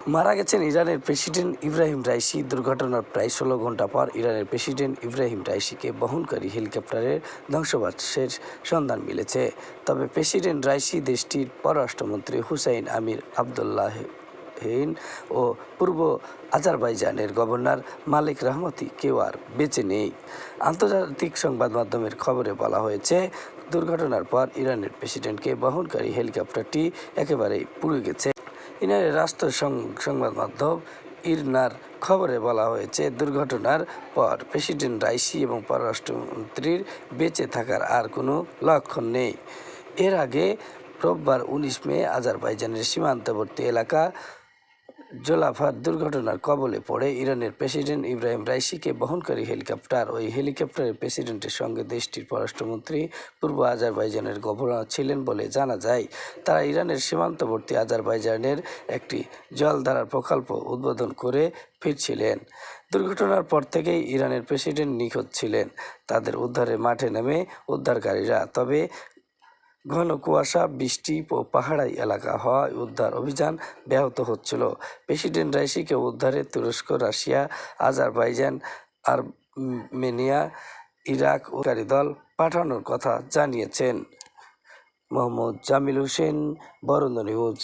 মারা গেছেন ইরানের প্রেসিডেন্ট ইব্রাহিম রাইসি। দুর্ঘটনার প্রায় ষোলো ঘণ্টা পর ইরানের প্রেসিডেন্ট ইব্রাহিম রাইসিকে বহনকারী হেলিকপ্টারের ধ্বংসবাদের সন্ধান মিলেছে। তবে প্রেসিডেন্ট রাইসি দেশটির পররাষ্ট্রমন্ত্রী হুসাইন আমির আবদুল্লাহ হেইন ও পূর্ব আজারবাইজানের গভর্নর মালিক রহমতি কেউ আর বেঁচে নেই। আন্তর্জাতিক সংবাদ মাধ্যমের খবরে বলা হয়েছে, দুর্ঘটনার পর ইরানের প্রেসিডেন্টকে বহনকারী হেলিকপ্টারটি একেবারেই পুড়ে গেছে। ইরানের রাষ্ট্র সংবাদ মাধ্যম ইরনার খবরে বলা হয়েছে, দুর্ঘটনার পর প্রেসিডেন্ট রাইসি এবং পররাষ্ট্রমন্ত্রীর বেঁচে থাকার আর কোনো লক্ষণ নেই। এর আগে রোববার উনিশ মে আজারবাইজানের সীমান্তবর্তী এলাকা জোলাফার দুর্ঘটনার কবলে পড়ে ইরানের প্রেসিডেন্ট ইব্রাহিম রাইসিকে বহনকারী হেলিকপ্টার। ওই হেলিকপ্টারের প্রেসিডেন্টের সঙ্গে দেশটির পররাষ্ট্রমন্ত্রী, পূর্ব আজারবাইজানের গভর্নর ছিলেন বলে জানা যায়। তারা ইরানের সীমান্তবর্তী আজারবাইজানের একটি জলধারার প্রকল্প উদ্বোধন করে ফিরছিলেন। দুর্ঘটনার পর থেকেই ইরানের প্রেসিডেন্ট নিখোঁজ ছিলেন। তাদের উদ্ধারে মাঠে নেমে উদ্ধারকারীরা, তবে ঘন কুয়াশা, বৃষ্টি ও পাহাড়ি এলাকা হওয়ায় উদ্ধার অভিযান ব্যাহত হচ্ছিল। প্রেসিডেন্ট রাইসিকে উদ্ধারে তুরস্ক, রাশিয়া, আজারবাইজান, আর্মেনিয়া, ইরাক উদ্ধারকারী দল পাঠানোর কথা জানিয়েছেন। মোহাম্মদ জামিল হোসেন, বরন্দ নিউজ।